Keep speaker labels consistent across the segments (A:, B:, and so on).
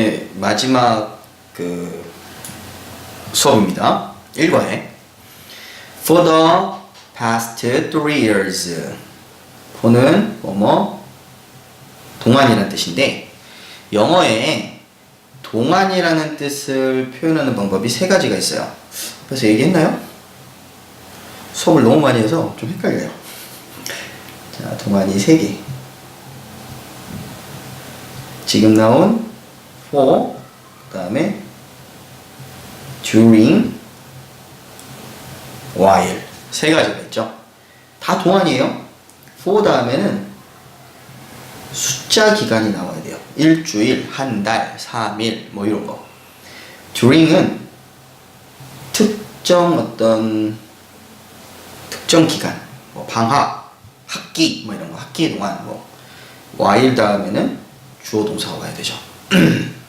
A: 네, 마지막 그 수업입니다. 1과에 For the past three years for는 뭐뭐 동안이라는 뜻인데 영어에 동안이라는 뜻을 표현하는 방법이 세 가지가 있어요. 그래서 얘기했나요? 수업을 너무 많이 해서 좀 헷갈려요. 자, 동안이 세 개. 지금 나온 for 그다음에 during while 세 가지가 있죠. 다 동안이에요. for 다음에는 숫자 기간이 나와야 돼요. 일주일, 한 달, 3일 뭐 이런 거. during은 특정 어떤 특정 기간, 뭐 방학, 학기 뭐 이런 거, 학기 동안 뭐 while 다음에는 주어 동사가 와야 되죠.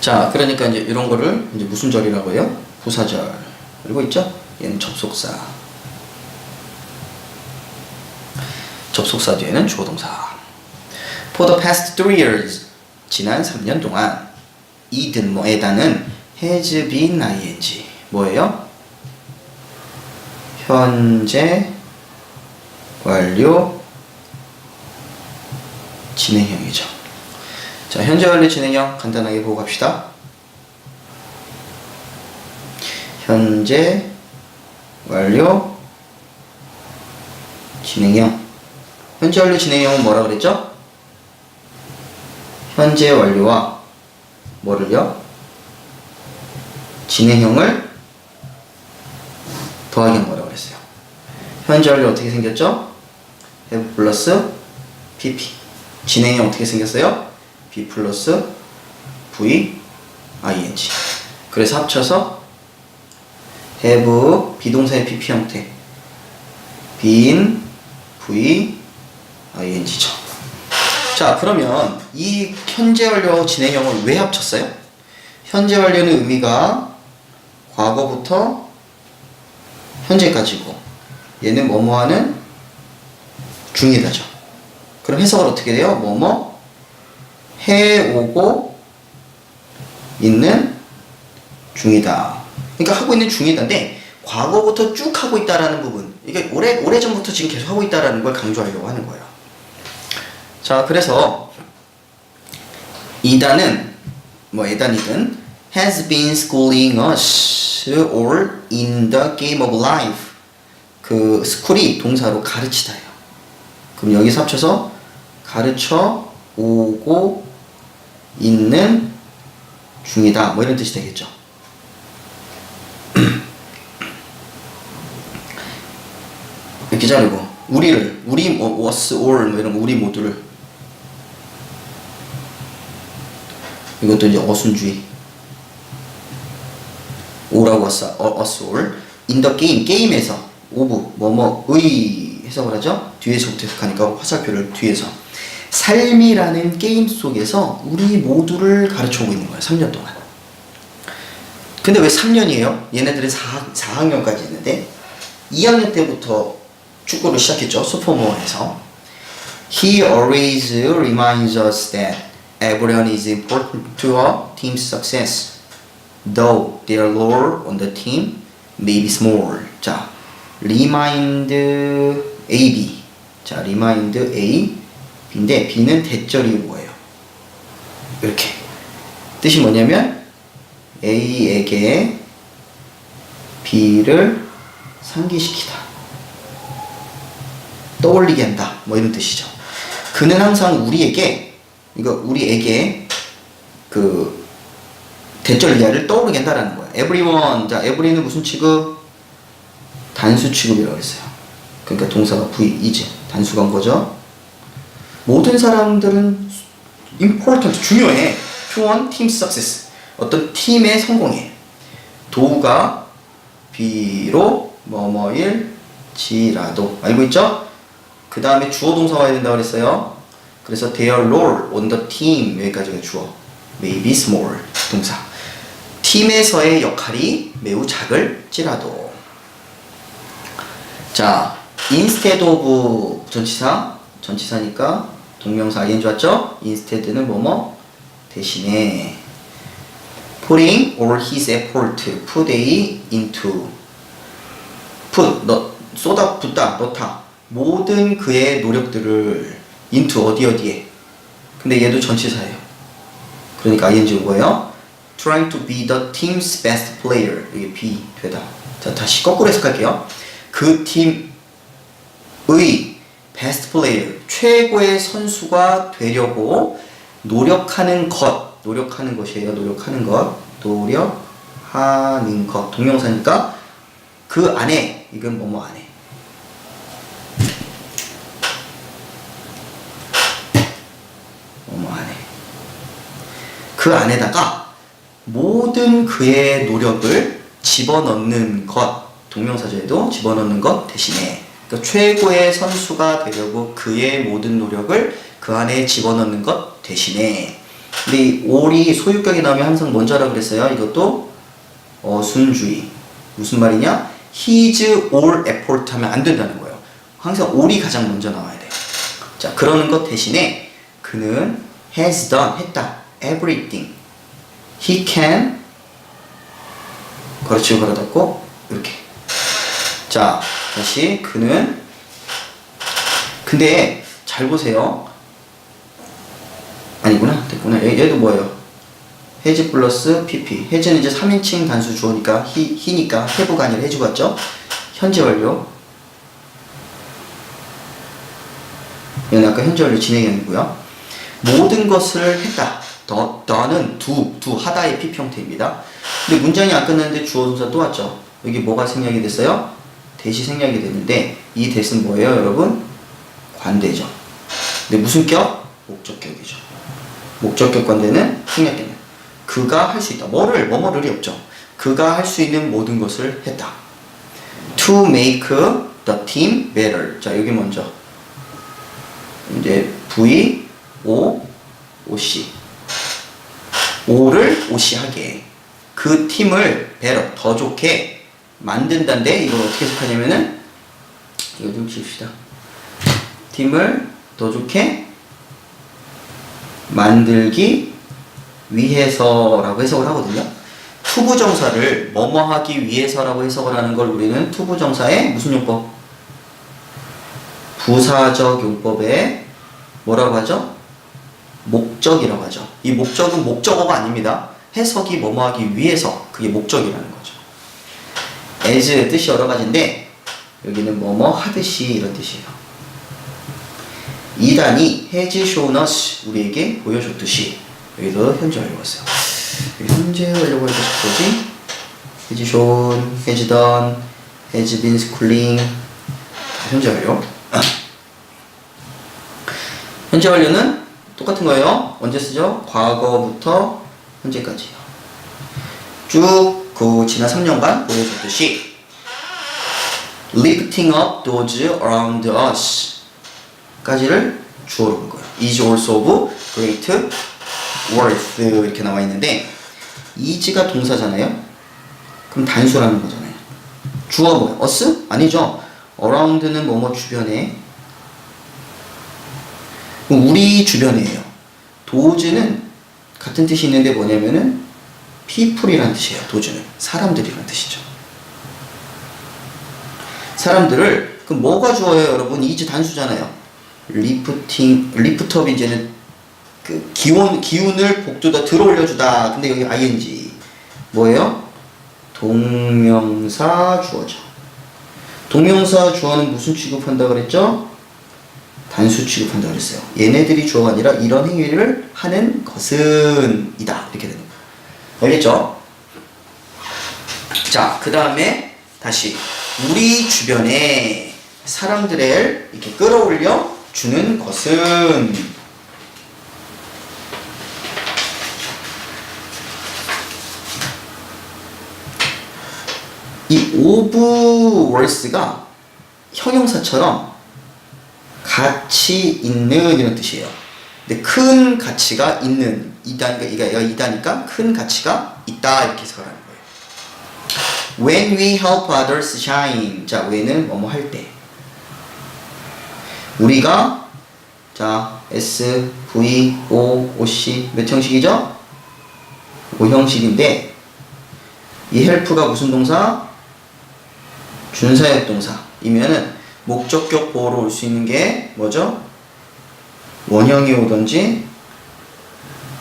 A: 자, 그러니까 이제 이런 거를 이제 무슨 절이라고 해요? 부사절. 그리고 있죠? 얘는 접속사. 접속사 뒤에는 주어 동사. For the past three years. 지난 3년 동안 이든 뭐에다는 has been ing. 뭐예요? 현재 완료 진행형이죠. 자, 현재 완료 진행형 간단하게 보고 갑시다. 현재 완료 진행형. 현재 완료 진행형은 뭐라 그랬죠? 현재 완료와 뭐를요? 진행형을 더하기 한 거라고 그랬어요. 현재 완료 어떻게 생겼죠? have 플러스 pp. 진행형 어떻게 생겼어요? B 플러스 v ing. 그래서 합쳐서 have 비동사의 pp 형태. been v ing죠. 자, 그러면 이 현재 완료 진행형을 왜 합쳤어요? 현재 완료는 의미가 과거부터 현재까지고 얘는 뭐뭐하는 중이다죠. 그럼 해석을 어떻게 돼요? 뭐뭐 해오고 있는 중이다. 그러니까 하고 있는 중이다인데 과거부터 쭉 하고 있다라는 부분. 이게 오래 오래 전부터 지금 계속 하고 있다라는 걸 강조하려고 하는 거예요. 자, 그래서 이단은 뭐 에단이든 has been schooling us all in the game of life. 그 스쿨이 동사로 가르치다예요. 그럼 여기서 합쳐서 가르쳐 오고 있는 중이다. 뭐 이런 뜻이 되겠죠. 이렇게 자르고 우리를 우리 뭐 was all 뭐 이런 거, 우리 모두를. 이것도 이제 어순주의. 오라고 왔어. 어, us all? In the game 게임에서. 오브 뭐뭐의 해석을 하죠? 뒤에서부터 해석하니까 화살표를 뒤에서 삶이라는 게임 속에서 우리 모두를 가르쳐 오고 있는 거예요 3년 동안 근데 왜 3년이에요? 얘네들은 4, 4학년까지 있는데 2학년 때부터 축구를 시작했죠. 소포모어에서. He always reminds us that everyone is important to a team's success. Though their role on the team may be small. 자, remind A, B. 자, remind A, B인데 B는 대절이 뭐예요? 이렇게. 뜻이 뭐냐면 A에게 B를 상기시키다. 떠올리게 한다. 뭐 이런 뜻이죠. 그는 항상 우리에게 이거 우리에게 그 대절 이하를 떠오르게 한다라는 거야. everyone. 자, every는 무슨 취급? 단수 취급이라고 했어요. 그러니까 동사가 V, 이제 단수가 온 거죠. 모든 사람들은 important, 중요해. 표현 팀 success. 어떤 팀의 성공에 도가 비로 뭐뭐일지라도 알고 있죠? 그 다음에 주어 동사 와야 된다고 그랬어요. 그래서 their role on the team 여기까지가 주어. may be small 동사. 팀에서의 역할이 매우 작을지라도. 자, instead of 전치사 전치사니까 동명사 ing 왔죠? instead는 뭐뭐 대신에 putting all his effort, put a into put 너 쏟아 붓다 넣다 모든 그의 노력들을 into 어디 어디에 근데 얘도 전치사예요 그러니까 ing 온 거예요 trying to be the team's best player 이게 be 되다 자 다시 거꾸로 해석할게요 그 팀의 best player 최고의 선수가 되려고 노력하는 것 노력하는 것이에요. 노력하는 것 노력하는 것. 동명사니까 그 안에 이건 뭐뭐 안에? 뭐뭐 안에? 그 안에다가 모든 그의 노력을 집어넣는 것 동명사절에도 집어넣는 것 대신에 그러니까 최고의 선수가 되려고 그의 모든 노력을 그 안에 집어넣는 것 대신에 근데 이 올이 소유격이 나오면 항상 먼저라 그랬어요 이것도 어순주의 무슨 말이냐 his all effort 하면 안 된다는 거예요 항상 all이 가장 먼저 나와야 돼 자, 그러는 것 대신에 그는 has done, 했다. everything. he can 그렇지, 걸어뒀고, 이렇게. 자, 다시, 그는, 근데, 잘 보세요. 아니구나, 됐구나. 얘, 얘도 뭐예요? 해지 플러스 pp. 해지는 이제 3인칭 단수 주어니까, he, he니까, have가 아니라 해주 같죠? 현재 완료. 얘는 아까 현재 완료 진행형이고요. 모든 것을 했다. 더, 더는 두, 두 하다의 pp 형태입니다. 근데 문장이 안 끝났는데 주어 동사 또 왔죠. 여기 뭐가 생략이 됐어요? 대시 생략이 됐는데 이 대신 뭐예요, 여러분? 관대죠. 근데 무슨 격? 목적격이죠. 목적격 관대는 생략되는. 그가 할 수 있다. 뭐를 뭐뭐를이 없죠. 그가 할 수 있는 모든 것을 했다. To make the team better. 자 여기 먼저 이제 V O O C O를 O C 하게 그 팀을 better 더 좋게 만든다인데 이걸 어떻게 해석하냐면은 이거 좀 칩시다. 팀을 더 좋게 만들기 위해서라고 해석을 하거든요. 투부정사를 뭐뭐 하기 위해서라고 해석을 하는 걸 우리는 투부정사의 무슨 용법? 부사적 용법에 뭐라고 하죠? 목적이라고 하죠. 이 목적은 목적어가 아닙니다. 해석이 뭐뭐 하기 위해서 그게 목적이라는 거죠. As 뜻이 여러 가지인데 여기는 뭐뭐 하듯이 이런 뜻이에요. 이단이 shown us 우리에게 보여줬듯이 여기도 현재 완료 왔어요. 여기 현재 완료가 이렇게 뭐지? has shown, has done, has 현재 완료. 현재 완료는 똑같은 거예요. 언제 쓰죠? 과거부터 현재까지요. 쭉 그 지난 3년간 보여줬듯이 lifting up those around us 까지를 주어로 볼 거예요. is also of great worth 이렇게 나와 있는데 is가 동사잖아요. 그럼 단수라는 거잖아요. 주어 뭐예요? us? 아니죠. around는 뭐뭐 주변에 우리 주변이에요. 도즈는 같은 뜻이 있는데 뭐냐면은 people이란 뜻이에요. 도즈는 사람들이란 뜻이죠. 사람들을 그 뭐가 주어요, 여러분? 이즈 단수잖아요. 리프팅 리프트업 이제는 그 기온 기운을 복두다 들어올려주다. 근데 여기 ing 뭐예요? 동명사 주어죠. 동명사 주어는 무슨 취급한다 그랬죠? 단수 취급한다 그랬어요. 얘네들이 주어가 아니라 이런 행위를 하는 것은 이다. 이렇게 되는 거예요. 알겠죠? 자, 그 다음에 다시 우리 주변에 사람들을 이렇게 끌어올려 주는 것은 이 오브 월스가 형용사처럼 가치 있는 이런 뜻이에요. 근데 큰 가치가 있는 이다니까 이가 이다니까 큰 가치가 있다 이렇게 해석하는 거예요. When we help others shine. 자, when은 뭐뭐 할 때. 우리가 자 S V O O C 몇 형식이죠? 그 형식인데 이 help가 무슨 동사? 준사역 동사이면은 목적격 보호로 올 수 있는 게 뭐죠? 원형이 오든지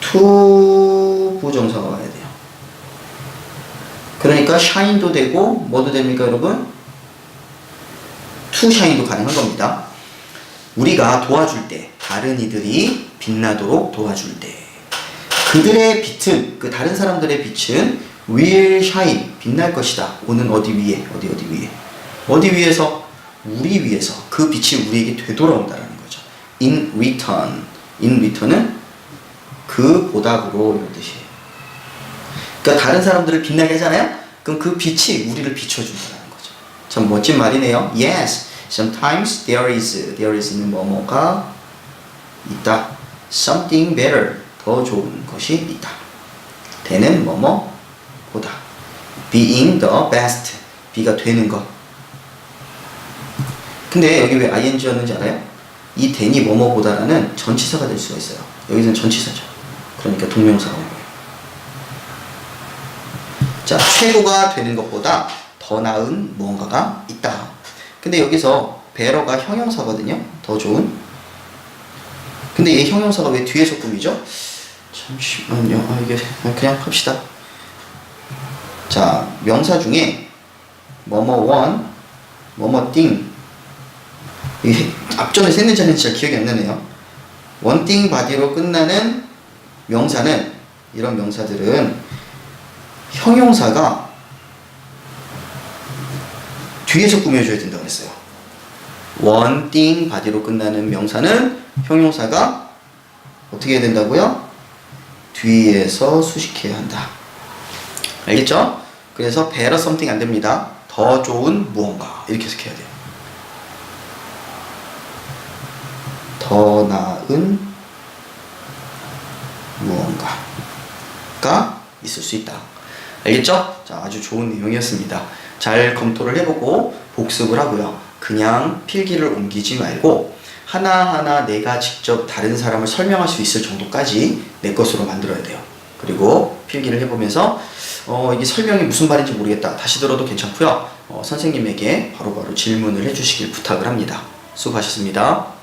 A: to 부정사가 와야 돼요. 그러니까 shine도 되고 뭐도 됩니까 여러분? shine도 가능한 겁니다. 우리가 도와줄 때 다른 이들이 빛나도록 도와줄 때 그들의 빛은 그 다른 사람들의 빛은 will shine 빛날 것이다. 오는 어디 위에 어디 어디 위에 어디 위에서 우리 위에서 그 빛이 우리에게 되돌아온다라는 거죠. In return in return은 그 보답으로 이런 뜻이에요. 그러니까 다른 사람들을 빛나게 하잖아요. 그럼 그 빛이 우리를 비춰준다는 거죠. 참 멋진 말이네요. Yes, sometimes there is there is는 뭐뭐가 있다. Something better 더 좋은 것이 있다. 되는 뭐뭐보다. Being the best B가 되는 것. 근데 여기 왜 ing였는지 알아요? 이 된이 뭐뭐보다라는 전치사가 될 수가 있어요. 여기서는 전치사죠. 그러니까 동명사가 온 거예요. 자, 최고가 되는 것보다 더 나은 무언가가 있다. 근데 여기서 베러가 형용사거든요. 더 좋은. 근데 이 형용사가 왜 뒤에서 꾸미죠? 잠시만요. 아, 이게 그냥 합시다. 자, 명사 중에 뭐뭐 원, 뭐뭐 띵 이게 앞전에 안 했는지 잘 기억이 안 나네요. 원띵 바디로 끝나는 명사는 이런 명사들은 형용사가 뒤에서 꾸며줘야 된다고 했어요. 원띵 바디로 끝나는 명사는 형용사가 어떻게 해야 된다고요? 뒤에서 수식해야 한다. 알겠죠? 그래서 better something 안 됩니다. 더 좋은 무언가 이렇게 해석해야 돼요. 더 나은 무언가가 있을 수 있다. 알겠죠? 자, 아주 좋은 내용이었습니다. 잘 검토를 해보고 복습을 하고요. 그냥 필기를 옮기지 말고 하나하나 내가 직접 다른 사람을 설명할 수 있을 정도까지 내 것으로 만들어야 돼요. 그리고 필기를 해보면서 어, 이게 설명이 무슨 말인지 모르겠다. 다시 들어도 괜찮고요. 어, 선생님에게 바로바로 질문을 해주시길 부탁을 합니다. 수고하셨습니다.